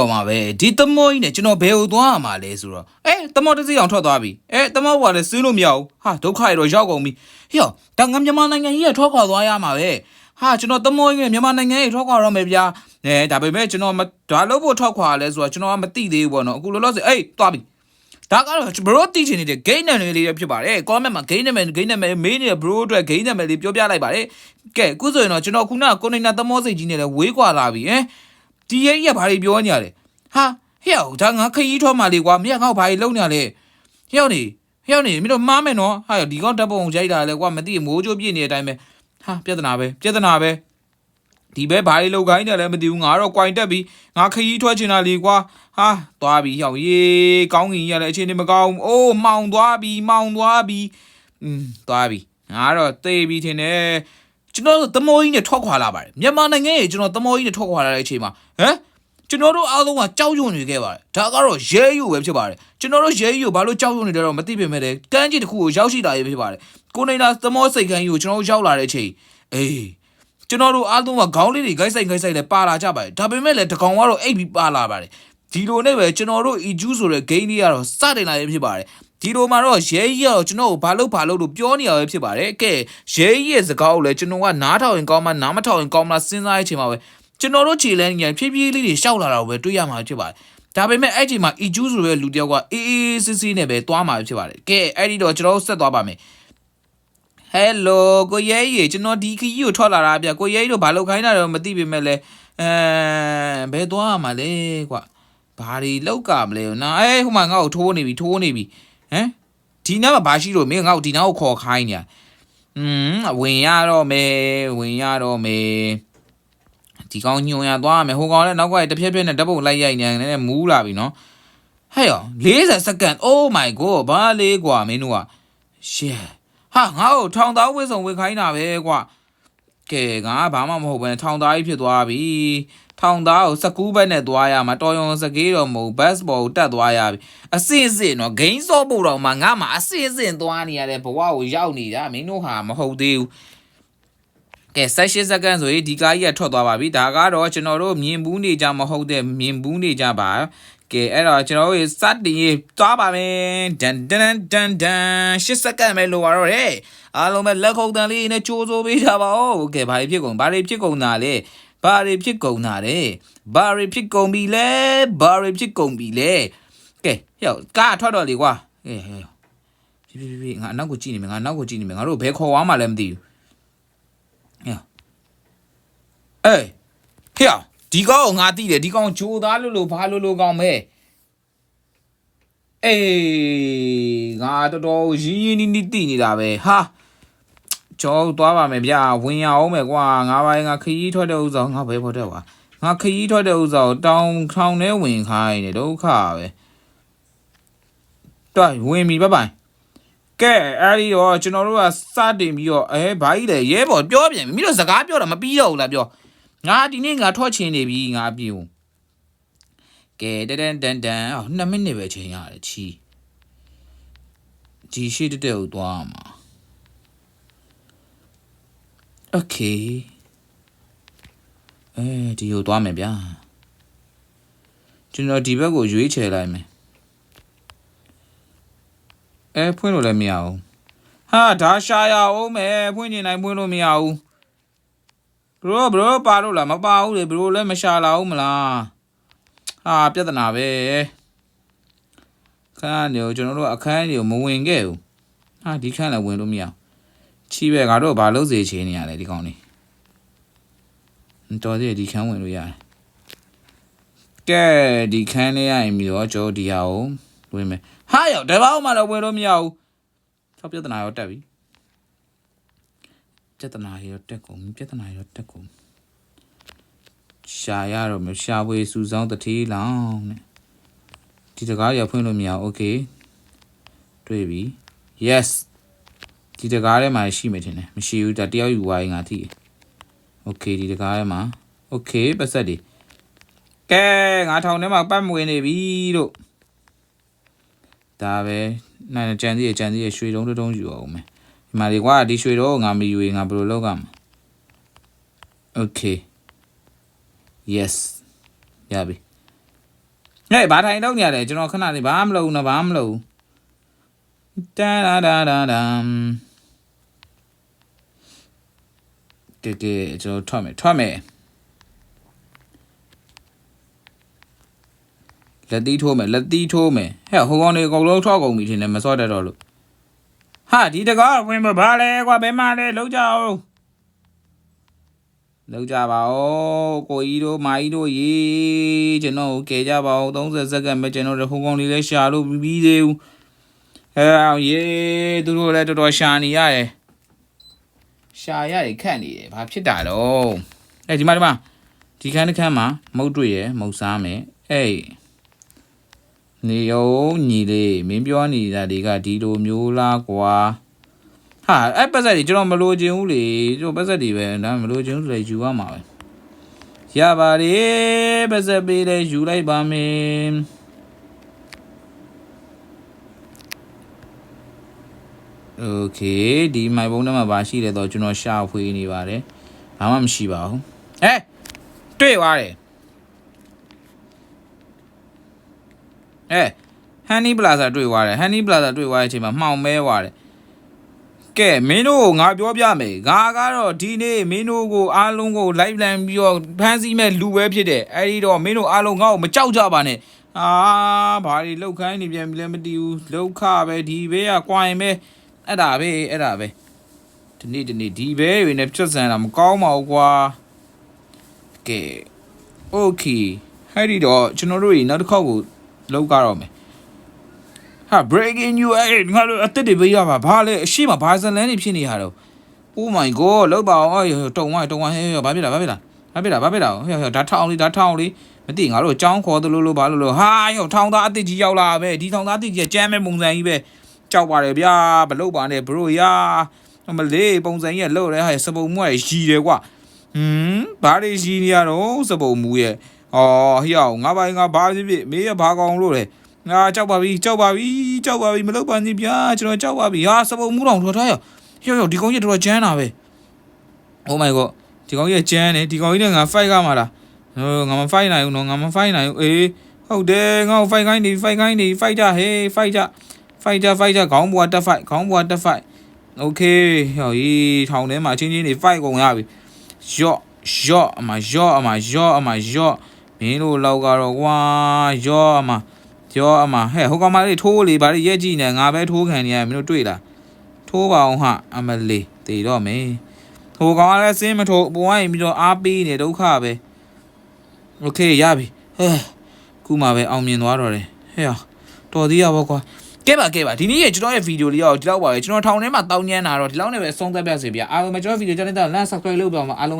တော့မှာပဲဒီသမောကြီးနဲ့ကျွန်တော်ဘယ်ကိုသွားရမှာလဲဆိုတော့အဲသမောတစ်စီးအောင်ထွက်သွားပြီအဲသမောကလည်းစီးလို့မရဘူးဟာဒုက္ခရတော့ရောက်ကုန်ပြီဟေ့ဒါငါမြန်မာနိုင်ငံကြီးကထွက်ခွာသွားရမှာပဲဟာကျွန်တော်သမောကြီးနဲ့မြန်မာနိုင်ငံကြီးထွက်ခွာတော့မယ်ဗျာအဲဒါပေမဲ့ကျွန်တော်ဒါလို့ဖို့ထွက်ခွာလဲဆိုတော့ကျွန်တော်ကမသိသေးဘူးပေါ့နော်အခုလောလောဆယ်အေးသွားပြီဒါကတော့ဘရိုတီချင်နေတဲ့ game နာမည်လေးဖြစ်ပါတယ် comment မှာ game နာမည် game နာမည်မေးနေတဲ့ bro အတွက် game နာမည်လေးပြောပြလိုက်ပါတယ်ကဲအခုဆိုရင်တော့ကျွန်တော်ခုနကကိုနေနာသမောစိတ်ကြီးနဲ့လည်းဝေးကွာလာပြီဟမ် ဒီရဲ့ကြီးကဘာတွေပြောနေရလဲဟာဟဲ့ဒါငါခရီးထွက်မှလေကွာမင်းကငါ့ကိုဘာကြီးလုံနေရလဲဟဲ့နေဟဲ့နေမင်းတို့မားမယ်နော်ဟာဒီကောင်တပ်ပုံရိုက်တာလဲကွာမသိမိုးချိုးပြည့်နေတဲ့အတိုင်းပဲဟာပြဿနာပဲပြဿနာပဲဒီဘဲဘာကြီးလောက်ခိုင်းတယ်လဲမသိဘူးငါတော့ကွိုင်တက်ပြီးငါခရီးထွက်ချင်တာလေကွာဟာသွားပြီဟောက်ရေကောင်းကင်ကြီးရလဲအချိန်နေမကောင်းအိုးမောင်သွားပြီမောင်သွားပြီอืมသွားပြီငါတော့သေပြီထင်တယ်ကျွန်တော်တို့သမိုးကြီးနဲ့ထွက်ခွာလာပါတယ်မြန်မာနိုင်ငံရဲ့ကျွန်တော်သမိုးကြီးနဲ့ထွက်ခွာလာတဲ့အချိန်မှာ ဟမ်ကျွန်တော်တို့အားလုံးကကြောက်ရွံ့နေခဲ့ပါတယ်ဒါကတော့ရဲယူပဲဖြစ်ပါတယ်ကျွန်တော်တို့ရဲယူဘာလို့ကြောက်ရွံ့နေတယ်တော့မသိပေမဲ့လည်းကမ်းခြေတစ်ခုကိုရောက်ရှိလာရေးဖြစ်ပါတယ်ကိုနေလာသမောစိတ်ကန်းကြီးကိုကျွန်တော်တို့ရောက်လာတဲ့အချိန်အေးကျွန်တော်တို့အားလုံးကခေါင်းလေးတွေဂိုက်ဆိုင်ဂိုက်ဆိုင်နဲ့ပါလာကြပါတယ်ဒါပေမဲ့လည်းတကောင်ကတော့အိပ်ပြီးပါလာပါတယ်ဒီလိုနဲ့ပဲကျွန်တော်တို့ EJU ဆိုတဲ့ game လေးကတော့စတင်လာရေးဖြစ်ပါတယ်ဒီလိုမှာတော့ရဲကြီးကတော့ကျွန်တော်ကိုဘာလို့ဘာလို့လို့ပြောနေရပဲဖြစ်ပါတယ်ကဲရဲကြီးရဲ့စကားကိုလည်းကျွန်တော်ကနားထောင်ရင်ကောင်းမှနားမထောင်ရင်ကောင်းမလားစဉ်းစားရချိန်မှာပဲ ကျွန်တော်တို့ခြေလန်းညံဖြည်းဖြည်းလေးတွေရှောက်လာတာကိုပဲတွေ့ရမှာဖြစ်ပါတယ်။ဒါပေမဲ့အဲ့ချိန်မှာ EJU ဆိုတဲ့လူတယောက်ကအေးအေးဆေးဆေးနဲ့ပဲသွားမှာဖြစ်ပါတယ်။ကဲအဲ့ဒီတော့ကျွန်တော်ဆက်သွားပါမယ်။ Hello ကိုရဲကြီးကျွန်တော်ဒီခကြီးကိုထွက်လာတာဗျ။ကိုရဲကြီးတို့ဘာလုပ်ခိုင်းတာတော့မသိပေမဲ့လည်းအဲဘယ်သွားမှာလဲကွ။ဘာတွေလောက်ကမလဲ။နာအေးဟိုမှာငါ့ကိုထိုးနေပြီထိုးနေပြီ။ဟမ်ဒီနားမှာဘာရှိလို့မင်းငါ့ကိုဒီနားကိုခေါ်ခိုင်းနေ။อืมဝင်ရတော့မယ်ဝင်ရတော့မယ် ဒီကောင်ညွန်ရသွားမယ်ဟိုကောင်လည်းနောက်ကတဖြည်းဖြည်းနဲ့ဓာတ်ပုံလိုက်ရိုက်နေတယ်မူးလာပြီနော်ဟဲ့ရော40စက္ကန့် oh my god ဘာလေးကွာမင်းတို့ကရှေဟာငါ့ကိုထောင်သားဝစ်စုံဝစ်ခိုင်းတာပဲကွာကဲငါဘာမှမဟုတ်ပဲထောင်သားကြီးဖြစ်သွားပြီထောင်သားကိုစကူးဘက်နဲ့သွားရမှာတော်ရုံစကေးတော့မဟုတ်ဘတ်စ်ဘော်ကိုတက်သွားရပြီအစင်စင်တော့ဂိမ်းစော့ဖို့တော့မှငါမှအစင်စင်သွားနေရတဲ့ဘဝကိုရောက်နေတာမင်းတို့ဟာမဟုတ်သေးဘူး ကဲ16စက္ကန့်ဆိုရင်ဒီကားကြီးကထွက်သွားပါပြီဒါကတော့ကျွန်တော်တို့မြင်ဘူးနေကြမဟုတ်တဲ့မြင်ဘူးနေကြပါကဲအဲ့တော့ကျွန်တော်တို့စတင်ရေးသွားပါမယ်ဒန်ဒန်ဒန်ဒန်10စက္ကန့်ပဲလိုပါတော့တယ်အားလုံးပဲလက်ခုပ်တန်လေးနဲ့ကြိုးစိုးပေးကြပါဦးကဲဘာတွေဖြစ်ကုန်ဘာတွေဖြစ်ကုန်တာလဲဘာတွေဖြစ်ကုန်တာလဲဘာတွေဖြစ်ကုန်ပြီလဲဘာတွေဖြစ်ကုန်ပြီလဲကဲဟဲ့ကားထွက်တော့လေကွာဟဲ့ဟဲ့ဖြည်းဖြည်းဖြည်းငါအနောက်ကိုကြည့်နေမယ်ငါအနောက်ကိုကြည့်နေမယ်ငါတို့ဘယ်ခေါ်သွားမှလည်းမသိဘူး အေးဟေ့ဒီကောင်ကိုငါသိတယ်ဒီကောင်ဂျိုသားလို့လို့ဘာလို့လို့ကောင်မဲအေးငါတော်တော်ရင်းရင်းနီးနီးသိနေတာပဲဟာကျော်သွားပါမယ်ဗျာဝင်ရအောင်မယ်ကွာငါပိုင်းငါခရီးထွက်တဲ့ဥစ္စာငါဘယ်ဖို့တဲ့ကွာငါခရီးထွက်တဲ့ဥစ္စာကိုတောင်းထောင်ထဲဝင်ခိုင်းနေဒုက္ခပဲတွိုင်ဝင်ပြီပပိုင်ကဲအဲ့ဒီတော့ကျွန်တော်တို့ကစတင်ပြီးတော့အဲဘာကြီးလဲရဲဘော်ပြောပြန်ပြီမင်းတို့စကားပြောတာမပြီးတော့ဘူးလားပြော ငါဒီနေ့ငါထွက်ချင်နေပြီငါပြေဦးကဲတန်တန်တန်အော်2မိနစ်ပဲချိန်ရတယ်ချီဒီရှိတက်တက်ကိုသွားမှာโอเคအဲဒီကိုသွားမယ်ဗျာကျွန်တော်ဒီဘက်ကိုရွေးချယ်လိုက်မယ်အဲဖွင့်လို့လည်းမရဘူးဟာဒါရှာရအောင်မယ်ဖွင့်နေနိုင်ဖွင့်လို့မရဘူး ဘရိုဘရိုပါလို့လားမပါဘူးလေဘရိုလည်းမရှာလာဘူးမလားဟာပြဿနာပဲခန်းနေကျွန်တော်တို့အခန်းကြီးကိုမဝင်ခဲ့ဘူးဟာဒီခန်းလည်းဝင်လို့မရချီးပဲငါတို့ဘာလို့စေချင်နေရလဲဒီကောင်လေးတော်သေးဒီခန်းဝင်လို့ရတယ်ကဲဒီခန်းလေးရရင်ပြီးတော့ကျွန်တော်ဒီဟာကိုဝင်မယ်ဟာရောက်တပောင်းမှတော့ဝင်လို့မရဘူးဆောက်ပြဿနာရောတက်ပြီ ပြဿနာရောတက်ကုန်ပြဿနာရောတက်ကုန်ရှာရတော့မရှာဝေစူဆောင်းတထေးလောင်တဲ့ဒီတကားရဖွင့်လို့မရဘူး okay တွေ့ပြီ yes ဒီတကားထဲမှာရှိမယ်ထင်တယ်မရှိဘူးဒါတယောက်ယူဝိုင်းငါထိ okay ဒီတကားထဲမှာ okay ပတ်သက်ဒီကဲငါထောင်ထဲမှာပတ်မဝင်နေပြီတို့ဒါပဲနိုင်ကြံသေးရကြံသေးရရွှေတုံးတုံးယူအောင်မယ် မှာဒီကွာဒီရွှေတော့ငါမယူရင်ငါဘယ်လိုလုပ်ရမလဲ Okay yes ရပြီဟဲ့ဘာထိုင်တော့နေရလဲကျွန်တော်ခဏလေးဘာမှမလုပ်ဘူးနော်ဘာမှမလုပ်ဘူးတာဒါဒါဒါဒမ်ကဲကဲကျွန်တော်ထွက်မယ်ထွက်မယ်လက်သီးထိုးမယ်လက်သီးထိုးမယ်ဟဲ့ဟိုကောင်တွေအကုန်လုံးထွက်ကုန်ပြီထင်တယ်မစော့တတ်တော့လို့ ဟာဒီတကားဝင်မဘာလဲကွာဘယ်မှလဲလုံးကြအောင်လောက်ကြပါဦးကိုကြီးတို့မာကြီးတို့ရေကျွန်တော်ကိုကယ်ကြပါဦး30စက္ကန့်ပဲကျွန်တော်တို့ဟိုကောင်လေးလည်းရှာလို့ပြီးပြီးသေးဘူးအဲအောင်ရေသူတို့လည်းတော်တော်ရှာနေရတယ်ရှာရတယ်ခက်နေတယ်ဘာဖြစ်တာတော့အဲဒီမှာဒီမှာဒီခန်းတစ်ခန်းမှာမုတ်တွေ့ရယ်မုတ်စားမယ်အေး နေယုံညီလေးမင်းပြောနေတာတွေကဒီလိုမျိုးလားကွာ ဟာအဲ့ပတ်သက်တွေကျွန်တော်မလိုချင်ဘူးလေကျွန်တော်ပတ်သက်တွေပဲဒါမလိုချင်ဘူးလေယူရမှာပဲရပါတယ်ပတ်သက်ပေးတယ်ယူလိုက်ပါမယ်โอเคဒီမိုင်ဘုံထဲမှာပါရှိတယ်တော့ကျွန်တော်ရှာဖွေနေပါတယ်ဘာမှမရှိပါဘူးအဲတွေ့သွားတယ် အဲဟန်နီပလာဇာတွေ့သွားတယ်ဟန်နီပလာဇာတွေ့သွားတဲ့အချိန်မှာမှောင်မဲသွားတယ်ကဲမင်းတို့ကိုငါပြောပြမယ်ငါကတော့ဒီနေ့မင်းတို့ကိုအားလုံးကို live လန်ပြီးတော့ဖမ်းဆီးမဲ့လူပဲဖြစ်တယ်အဲ့ဒီတော့မင်းတို့အားလုံးငါ့ကိုမကြောက်ကြပါနဲ့အာဘာတွေလောက်ခိုင်းနေပြန်ပြီလဲမသိဘူးလောက်ခပဲဒီပဲကကွာရင်ပဲအဲ့ဒါပဲအဲ့ဒါပဲဒီနေ့ဒီနေ့ဒီပဲတွေနဲ့ဖြတ်စမ်းတာမကောင်းပါဘူးကွာကဲ okay ဟဲ့ဒီတော့ကျွန်တော်တို့တွေနောက်တစ်ခေါက်ကို လောက်ကတော့မယ်ဟာ breaking news အဲ့ငါတို့အသက်တွေပေးရပါဘာလဲအရှိမဘာဇလန်နေဖြစ်နေရတော့ Oh my god လောက်ပါအောင်အေးတုံဝိုင်းတုံဝိုင်းဟဲ့ဟဲ့ဘာဖြစ်တာဘာဖြစ်တာဘာဖြစ်တာဘာဖြစ်တာဟဲ့ဟဲ့ဒါထောင်လေးဒါထောင်လေးမသိငါတို့အကြောင်းခေါ်သလိုလိုဘာလို့လို့ဟာယောထောင်သားအစ်စ်ကြီးရောက်လာပဲဒီထောင်သားအစ်စ်ကြီးကြမ်းမဲ့ပုံစံကြီးပဲကြောက်ပါတယ်ဗျာမလုပ်ပါနဲ့ bro ရာမလေးပုံစံကြီးကလို့ရဲဟာစပုံမွဲ့ရီတယ်ကွာဟမ်ဘာတွေရီနေရတော့စပုံမူရဲ့ အော်ဟိယောငါပိုင်းငါဘာဖြစ်ဖြစ်မေးရဘာကောင်လို့လဲငါကြောက်ပါပြီကြောက်ပါပြီကြောက်ပါပြီမလုပ်ပါနဲ့ဗျာကျွန်တော်ကြောက်ပါပြီဟာစပုံမူတော်ထွက်ထားရဟေ့ဟေ့ဒီကောင်ကြီးတော်တော်ကျန်းတာပဲ Oh my god ဒီကောင်ကြီးကကျန်းတယ်ဒီကောင်ကြီးနဲ့ငါ fight ကမှာလားဟိုငါမ fight နိုင်ဘူးနော်ငါမ fight နိုင်ဘူးအေးဟုတ်တယ်ငါ့ကို fight ခိုင်းနေ fight ခိုင်းနေ fight ကြဟေး fight ကြ fight ကြ fight ကြခေါင်းပေါ်တက် fight ခေါင်းပေါ်တက် fight okay ဟောဤထောင်ထဲမှာချင်းချင်းနေ fight ကုန်ရပြီယော့ယော့အမယော့အမယော့အမယော့ မင်းတို့လောက်ကတော့ကွာယော့အမ ပြောအမဟဲ့ဟိုကောင်မလေးထိုးလေဗါလေးရက်ကြည့်နေငါပဲထိုးခံနေရမင်းတို့တွေ့လားထိုးပါအောင်ဟာအမလေးတည်တော့မေဟိုကောင်ကလည်းစင်းမထိုးပေါ်ရင်ပြီးတော့အားပေးနေဒုက္ခပဲโอเคရပြီဟဲ့ခုမှပဲအောင်မြင်သွားတော့တယ်ဟဲ့တော်သေးရပါကွာကဲပါကဲပါဒီနေ့ရဲ့ကျွန်တော်ရဲ့ဗီဒီယိုလေးတော့ဒီလောက်ပါပဲကျွန်တော်ထောင်ထဲမှာတောင်းညမ်းတာတော့ဒီလောက်နဲ့ပဲအဆုံးသတ်ပြစေဗျာအားလုံးပဲကျွန်တော်ဗီဒီယိုကြတဲ့တော့ like subscribe လုပ်ပါအောင်အားလုံး